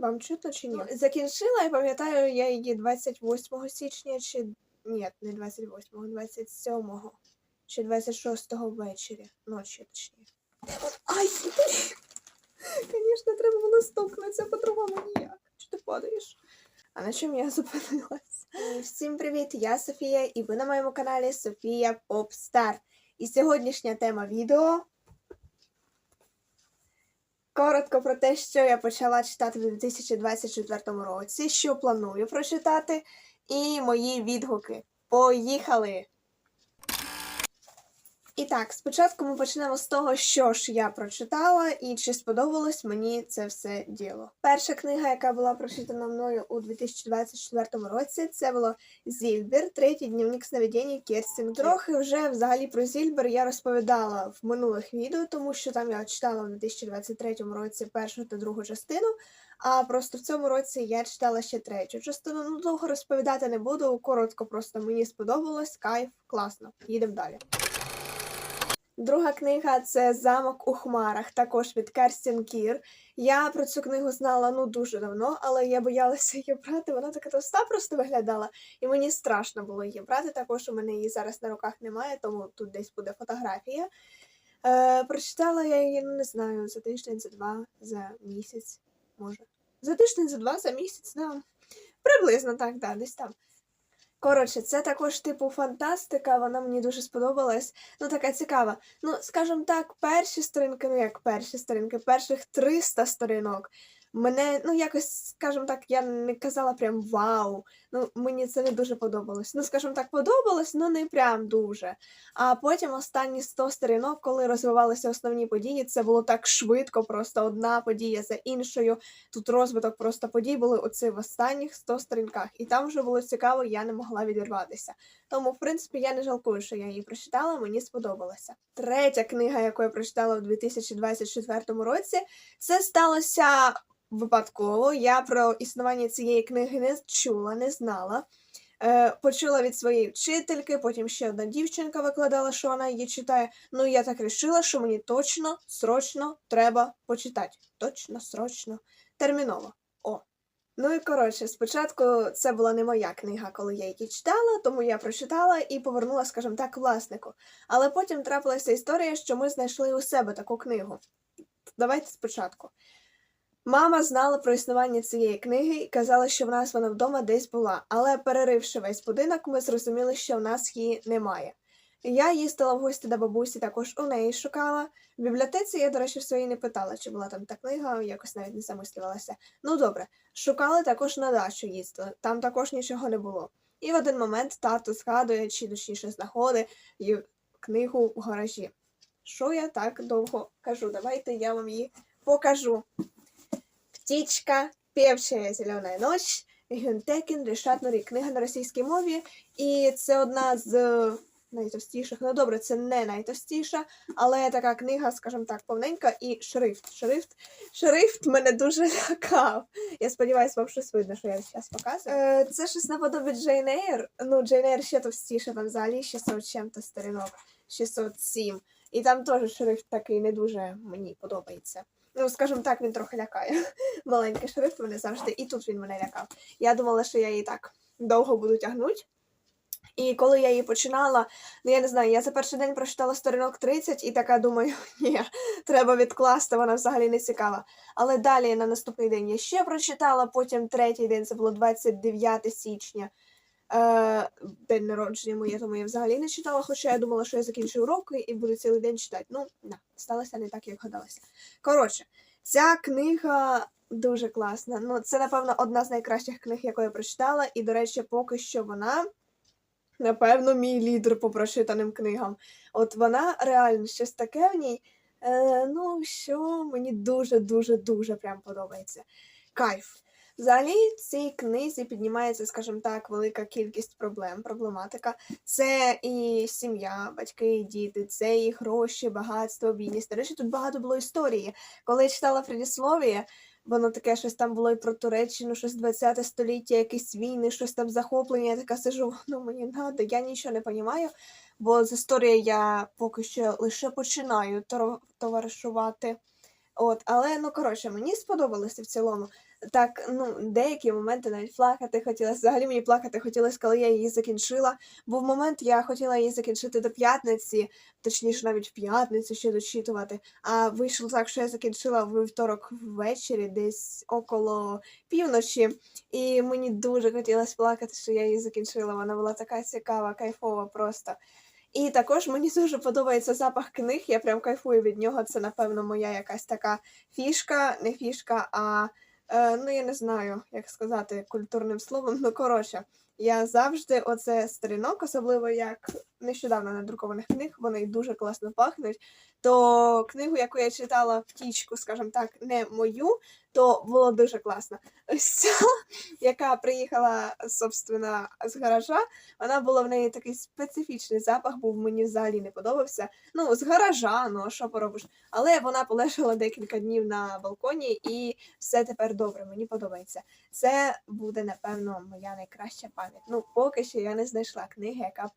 Вам чутно чи ні? Ну, закінчила, я пам'ятаю, я її 28 січня чи. Ні, не 28, 27 чи 26 ввечері. Ночі, точніше. Ай! Звісно, треба було стукнутися по-другому ніяк. Чи ти падаєш? А на чому я зупинилась? Всім привіт! Я Софія, і ви на моєму каналі Софія Попстар. І сьогоднішня тема відео Коротко про те, що я почала читати в 2024 році, що планую прочитати, і мої відгуки. Поїхали! І так, спочатку ми почнемо з того, що ж я прочитала і чи сподобалось мені це все діло. Перша книга, яка була прочитана мною у 2024 році, це було Зільбер, третій дневник сновидіння Керстін. Трохи вже взагалі про Зільбер я розповідала в минулих відео, тому що там я читала у 2023 році першу та другу частину. А просто в цьому році я читала ще третю частину. Ну довго розповідати не буду. Коротко, просто мені сподобалось. Кайф, класно. Їдемо далі. Друга книга це Замок у хмарах, також від Керстін Кір. Я про цю книгу знала ну дуже давно, але я боялася її брати. Вона така товста просто виглядала, і мені страшно було її брати. Також у мене її зараз на руках немає, тому тут десь буде фотографія. Е, Прочитала я її, ну не знаю, за тиждень, за два, за місяць, може. За тиждень, за два, за місяць, да. Приблизно так, да, десь там. Коротше, це також типу фантастика, вона мені дуже сподобалась. Ну, така цікава. Ну, скажімо так, перші сторінки, ну як перші сторінки, перших 300 сторінок. Мене, ну, якось, скажімо так, я не казала прям вау. Ну, мені це не дуже подобалось. Ну, скажімо так, подобалось, ну не прям дуже. А потім останні 100 сторінок, коли розвивалися основні події, це було так швидко, просто одна подія за іншою. Тут розвиток просто подій були оці в останніх 100 сторінках. І там вже було цікаво, я не могла відірватися. Тому, в принципі, я не жалкую, що я її прочитала, мені сподобалося. Третя книга, яку я прочитала у 2024 році, це сталося випадково. Я про існування цієї книги не чула, не знала. Е, почула від своєї вчительки, потім ще одна дівчинка викладала, що вона її читає. Ну, я так рішила, що мені точно, срочно треба почитати. Точно, срочно, терміново. Ну і коротше, спочатку це була не моя книга, коли я її читала, тому я прочитала і повернула, скажімо так, власнику. Але потім трапилася історія, що ми знайшли у себе таку книгу. Давайте спочатку. Мама знала про існування цієї книги і казала, що в нас вона вдома десь була, але переривши весь будинок, ми зрозуміли, що в нас її немає. Я їздила в гості до бабусі, також у неї шукала. В бібліотеці я, до речі, в своїй не питала, чи була там та книга, якось навіть не замислювалася. Ну добре, шукали також на дачу їздили, там також нічого не було. І в один момент тато згадує, чи точніше знаходить книгу в гаражі. Що я так довго кажу? Давайте я вам її покажу. Птічка, певчая зелена ночь, Гюнтекін, Рішат Норі. Книга на російській мові. І це одна з найтовстіших. Ну добре, це не найтовстіша, але така книга, скажімо так, повненька і шрифт. Шрифт шрифт мене дуже лякав. Я сподіваюся, вам щось видно, що я зараз показую. Е, це щось наподобить Джейн Ейр. Ну, Джейн Ейр ще товстіша, там взагалі 600 чим-то сторінок, 607. І там теж шрифт такий не дуже мені подобається. Ну, скажімо так, він трохи лякає. Маленький шрифт мене завжди, і тут він мене лякав. Я думала, що я її так довго буду тягнути. І коли я її починала, ну я не знаю, я за перший день прочитала сторінок 30 і така думаю, ні, треба відкласти, вона взагалі не цікава. Але далі на наступний день я ще прочитала, потім третій день це було 29 січня. Е, день народження моє, тому я взагалі не читала, хоча я думала, що я закінчу уроки і буду цілий день читати. Ну, да, сталося не так, як гадалося. Коротше, ця книга дуже класна. Ну, це, напевно, одна з найкращих книг, яку я прочитала, і, до речі, поки що вона, напевно, мій лідер по прочитаним книгам. От вона реально щось таке в ній. Е, ну, що мені дуже-дуже дуже прям подобається. Кайф. Взагалі, в цій книзі піднімається, скажімо так, велика кількість проблем, проблематика. Це і сім'я, батьки, і діти, це і гроші, багатство, бідність. До речі, тут багато було історії. Коли я читала предіслов'я, воно таке щось там було і про Туреччину, щось 20 століття, якісь війни, щось там захоплення. Я така сижу, ну мені надо, я нічого не розумію, бо з історії я поки що лише починаю товаришувати. От, але ну коротше, мені сподобалося в цілому. Так, ну, деякі моменти навіть плакати хотілося. Взагалі мені плакати хотілося, коли я її закінчила. Був момент, я хотіла її закінчити до п'ятниці, точніше, навіть в п'ятницю ще дочитувати. А вийшло так, що я закінчила вівторок ввечері, десь около півночі. І мені дуже хотілося плакати, що я її закінчила. Вона була така цікава, кайфова просто. І також мені дуже подобається запах книг. Я прям кайфую від нього. Це, напевно, моя якась така фішка, не фішка, а ну я не знаю, як сказати культурним словом. Ну коротше, я завжди оце сторінок, особливо як нещодавно надрукованих книг, вони дуже класно пахнуть. То книгу, яку я читала втічку, скажімо так, не мою, то було дуже класно. Ось ця, яка приїхала, собственно, з гаража, вона була в неї такий специфічний запах, був мені взагалі не подобався. Ну, з гаража, ну що поробиш? Але вона полежала декілька днів на балконі, і все тепер добре, мені подобається. Це буде, напевно, моя найкраща пам'ять. Ну, поки що я не знайшла книги, яка б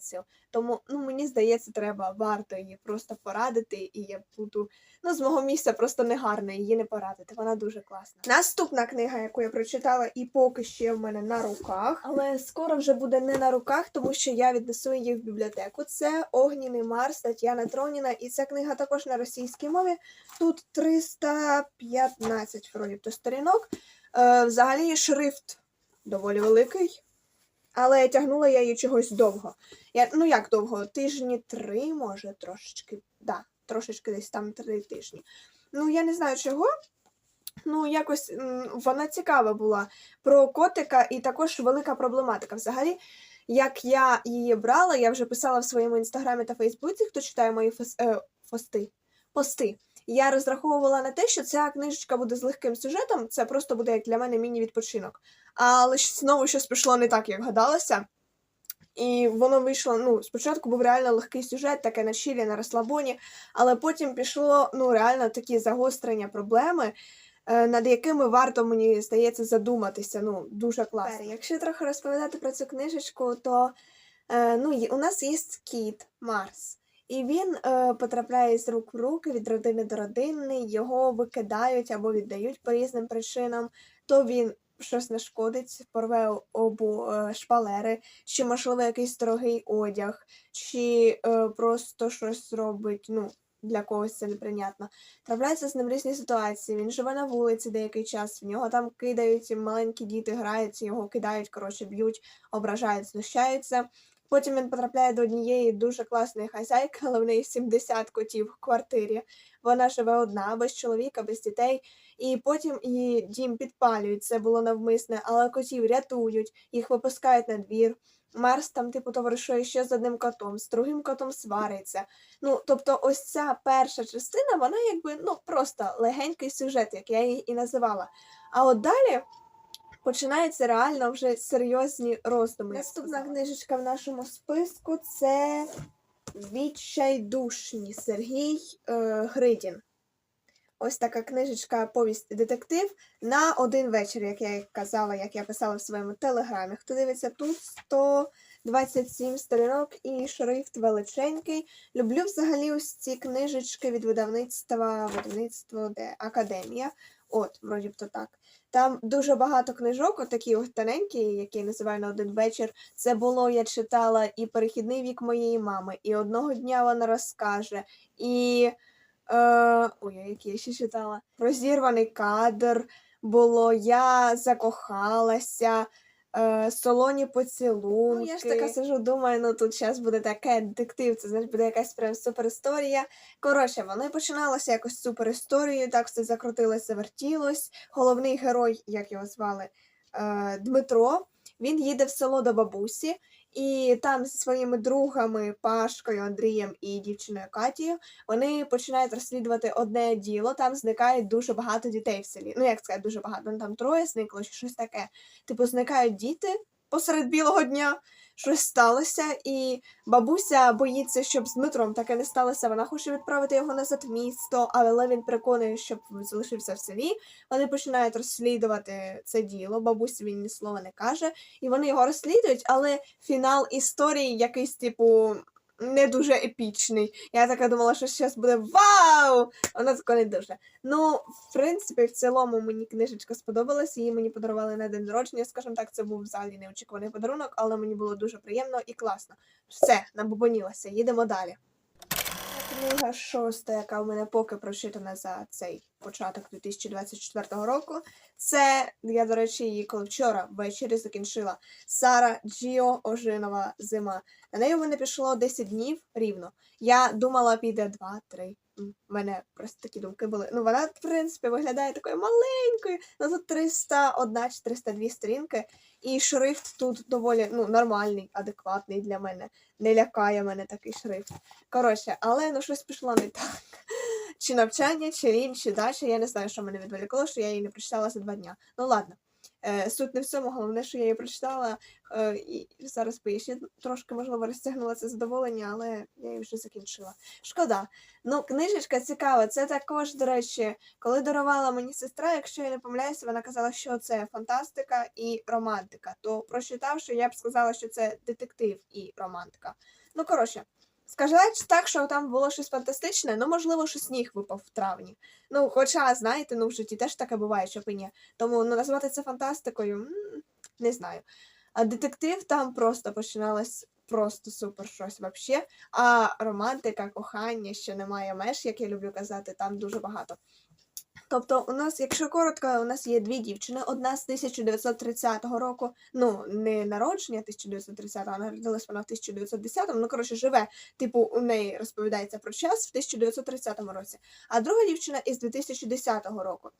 цю. Тому ну, мені здається, треба варто її просто порадити, і я буду ну, з мого місця просто негарно її не порадити. Вона дуже класна. Наступна книга, яку я прочитала, і поки ще в мене на руках, але скоро вже буде не на руках, тому що я віднесу її в бібліотеку. Це Огніний Марс Тетяна Троніна, і ця книга також на російській мові. Тут 315 вроді то сторінок. Е, взагалі шрифт доволі великий. Але тягнула я її чогось довго. Я, ну як довго? Тижні три, може, трошечки. Да, трошечки десь там три тижні. Ну, я не знаю чого. Ну, якось вона цікава була про котика і також велика проблематика. Взагалі, як я її брала, я вже писала в своєму інстаграмі та Фейсбуці, хто читає мої фос, е, фости, пости. Я розраховувала на те, що ця книжечка буде з легким сюжетом, це просто буде як для мене міні-відпочинок. Але ж знову щось пішло не так, як гадалося. І воно вийшло. Ну, спочатку був реально легкий сюжет, таке на чілі, на розслабоні, але потім пішло ну, реально такі загострення проблеми, над якими варто, мені здається, задуматися. Ну, дуже класно. Якщо трохи розповідати про цю книжечку, то е, ну, у нас є кіт Марс. І він е, потрапляє з рук в руки від родини до родини, його викидають або віддають по різним причинам, то він щось нашкодить, порве обу е, шпалери, чи, можливо, якийсь дорогий одяг, чи е, просто щось зробить, ну, для когось це неприйнятно. Трапляються з ним різні ситуації. Він живе на вулиці деякий час, в нього там кидають маленькі діти, граються, його кидають, коротше, б'ють, ображають, знущаються. Потім він потрапляє до однієї дуже класної хазяйки, але в неї 70 котів в квартирі. Вона живе одна, без чоловіка, без дітей. І потім її дім підпалюють, це було навмисне, але котів рятують, їх випускають на двір. Марс там, типу, товаришує ще з одним котом, з другим котом свариться. Ну, тобто, ось ця перша частина, вона якби ну просто легенький сюжет, як я її і називала. А от далі починаються реально вже серйозні роздуми. Наступна книжечка в нашому списку це Відчайдушні Сергій е, Гридін. Ось така книжечка повість детектив на один вечір, як я казала, як я писала в своєму телеграмі. Хто дивиться тут 127 сторінок і шрифт величенький. Люблю взагалі ось ці книжечки від видавництва, видавництво де Академія. От, вроді б то так. Там дуже багато книжок, отакі от тоненькі, які я називаю на один вечір. Це було, я читала і перехідний вік моєї мами, і одного дня вона розкаже, і. Е, ой, які я ще читала. Розірваний кадр було, я закохалася, е, солоні поцілунки. Ну, я ж така сижу, думаю, ну тут зараз буде таке детектив, це значить буде якась прям суперісторія. Коротше, воно і починалося якось суперісторією, так все закрутилось, завертілось. Головний герой, як його звали, е, Дмитро. Він їде в село до бабусі, і там зі своїми другами Пашкою, Андрієм і дівчиною Катією вони починають розслідувати одне діло. Там зникають дуже багато дітей в селі. Ну, як сказати, дуже багато. Ну, там троє зникло чи щось таке. Типу, зникають діти посеред білого дня, щось сталося, і бабуся боїться, щоб з Дмитром таке не сталося. Вона хоче відправити його назад в місто, але він переконує, щоб залишився в селі. Вони починають розслідувати це діло. Бабусі він ні слова не каже, і вони його розслідують, але фінал історії якийсь, типу. Не дуже епічний. Я така думала, що зараз буде вау! А Воно таке не дуже. Ну, в принципі, в цілому мені книжечка сподобалась, її мені подарували на день народження. Скажімо так, це був взагалі неочікуваний подарунок, але мені було дуже приємно і класно. Все, набубонілася, їдемо далі. Книга шоста, яка в мене поки прочитана за цей початок 2024 року. Це я, до речі, її коли вчора ввечері закінчила. Сара Джіо Ожинова зима. На неї в мене пішло 10 днів рівно. Я думала, піде 2-3. У мене просто такі думки були. Ну, вона, в принципі, виглядає такою маленькою. Ну тут 301 чи 302 сторінки. І шрифт тут доволі ну, нормальний, адекватний для мене. Не лякає мене такий шрифт. Коротше, але ну щось пішло не так. Чи навчання, чи ріль, чи дача. Я не знаю, що мене відволікло, що я її не прочитала за два дня. Ну ладно. Е, суть не в цьому, головне, що я її прочитала, е, і зараз ще трошки, можливо, розтягнула це задоволення, але я її вже закінчила. Шкода. Ну, книжечка цікава. Це також, до речі, коли дарувала мені сестра, якщо я не помиляюся, вона казала, що це фантастика і романтика. То прочитавши, я б сказала, що це детектив і романтика. Ну, коротше, сказати так, що там було щось фантастичне, ну, можливо, що сніг випав в травні. Ну, хоча, знаєте, ну в житті теж таке буває, що ні. Тому ну, назвати це фантастикою, не знаю. А детектив там просто починалось просто супер щось вообще. А романтика, кохання, що немає меж, як я люблю казати, там дуже багато. Тобто, у нас, якщо коротко, у нас є дві дівчини. Одна з 1930 року, ну не народження 1930, а народилась вона в 1910, ну коротше, живе. Типу, у неї розповідається про час в 1930 році. А друга дівчина із 2010 року.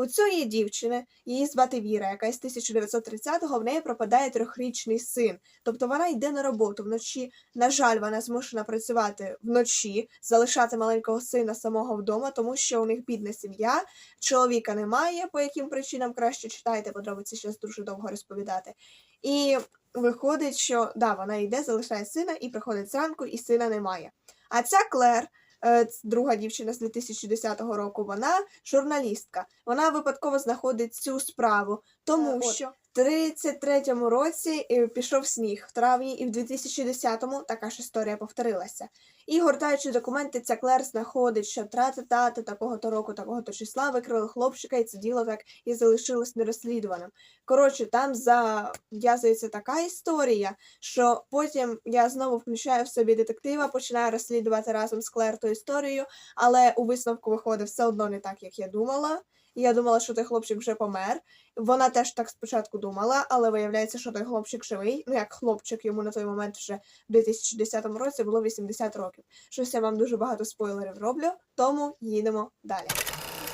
У цієї дівчини, її звати Віра, яка із 1930-го в неї пропадає трьохрічний син. Тобто вона йде на роботу вночі. На жаль, вона змушена працювати вночі, залишати маленького сина самого вдома, тому що у них бідна сім'я, чоловіка немає, по яким причинам краще читайте, подробиці зараз дуже довго розповідати. І виходить, що да, вона йде, залишає сина і приходить зранку, і сина немає. А ця Клер. Е, Друга дівчина з 2010 року, вона журналістка. Вона випадково знаходить цю справу, тому Е, що 33-му році е, пішов сніг в травні, і в 2010-му така ж історія повторилася. І гортаючи документи, ця Клер знаходить, що трата-тата такого-то року, такого-то числа викрили хлопчика, і це діло так і залишилось нерозслідуваним. Коротше, там зав'язується така історія, що потім я знову включаю в собі детектива, починаю розслідувати разом з Клер ту історію, але у висновку виходить все одно не так, як я думала. І Я думала, що той хлопчик вже помер. Вона теж так спочатку думала, але виявляється, що той хлопчик живий. Ну як хлопчик, йому на той момент вже в 2010 році було 80 років. Щось я вам дуже багато спойлерів роблю, тому їдемо далі.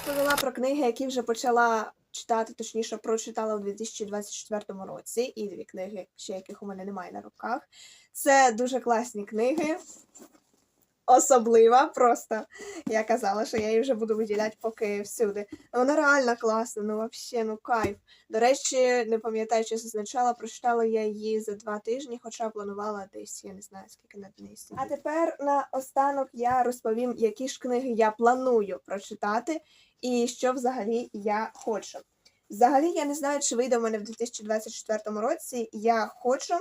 Розповіла про книги, які вже почала читати, точніше, прочитала у 2024 році, і дві книги, ще яких у мене немає на руках. Це дуже класні книги. Особлива, просто я казала, що я її вже буду виділяти поки всюди. Вона реально класна, ну взагалі, ну кайф. До речі, не пам'ятаю, чи зазначала, прочитала я її за два тижні, хоча планувала десь, я не знаю, скільки на сидіти. А тепер на останок я розповім, які ж книги я планую прочитати і що взагалі я хочу. Взагалі, я не знаю, чи вийде в мене в 2024 році. Я хочу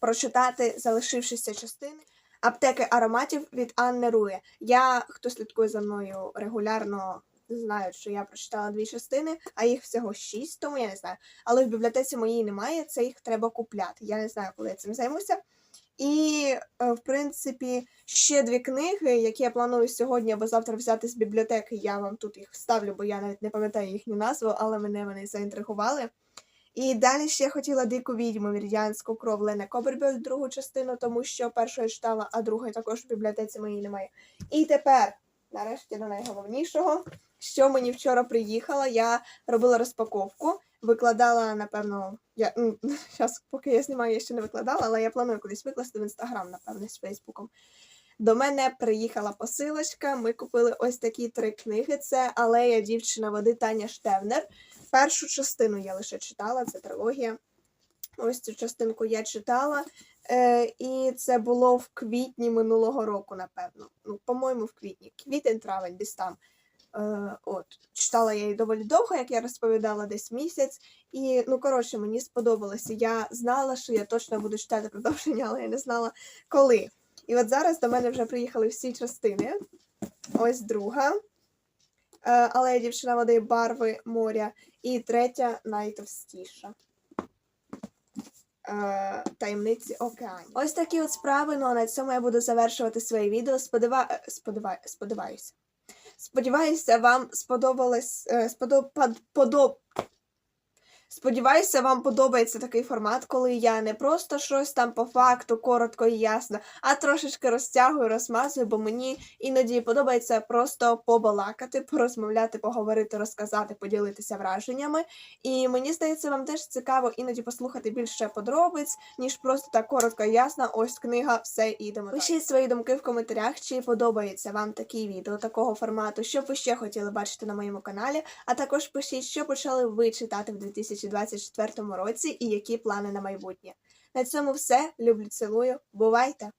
прочитати залишившися частини аптеки ароматів від Анни Рує. Я, хто слідкує за мною регулярно, знаю, що я прочитала дві частини, а їх всього шість, тому я не знаю. Але в бібліотеці моїй немає, це їх треба купляти. Я не знаю, коли я цим займуся. І, е, в принципі, ще дві книги, які я планую сьогодні або завтра взяти з бібліотеки. Я вам тут їх вставлю, бо я навіть не пам'ятаю їхню назву, але мене вони заінтригували. І далі ще хотіла дику відьму вір'янську кров Лена Кобербель, другу частину, тому що першу читала, а другої також в бібліотеці моїй немає. І тепер, нарешті, до найголовнішого, що мені вчора приїхало, я робила розпаковку, викладала, напевно, я зараз, поки я знімаю, я ще не викладала, але я планую колись викласти в інстаграм, напевно, з Фейсбуком. До мене приїхала посилочка. Ми купили ось такі три книги. Це Алея дівчина води Таня Штевнер. Першу частину я лише читала, це трилогія. Ось цю частинку я читала. Е, і це було в квітні минулого року, напевно. Ну, по-моєму, в квітні. Квітень-травень, десь там. Е, от, читала я її доволі довго, як я розповідала, десь місяць. І, ну, коротше, мені сподобалося. Я знала, що я точно буду читати продовження, але я не знала коли. І от зараз до мене вже приїхали всі частини. Ось друга. Е, Але дівчина води барви моря. І третя найтовстіша. Е, Таємниці океанів. Ось такі от справи. Ну а на цьому я буду завершувати своє відео. Сподива... е, Сподива... Сподіваюся. Сподіваюся, вам сподобалось. Сподоб... подоб... Сподіваюся, вам подобається такий формат, коли я не просто щось там по факту, коротко і ясно, а трошечки розтягую, розмазую, бо мені іноді подобається просто побалакати, порозмовляти, поговорити, розказати, поділитися враженнями. І мені здається, вам теж цікаво іноді послухати більше подробиць, ніж просто так коротко і ясно. Ось книга, все ідемо. Пишіть свої думки в коментарях, чи подобається вам такі відео такого формату, що ви ще хотіли бачити на моєму каналі. А також пишіть, що почали ви читати в 2024 році і які плани на майбутнє. На цьому все. Люблю, цілую. Бувайте!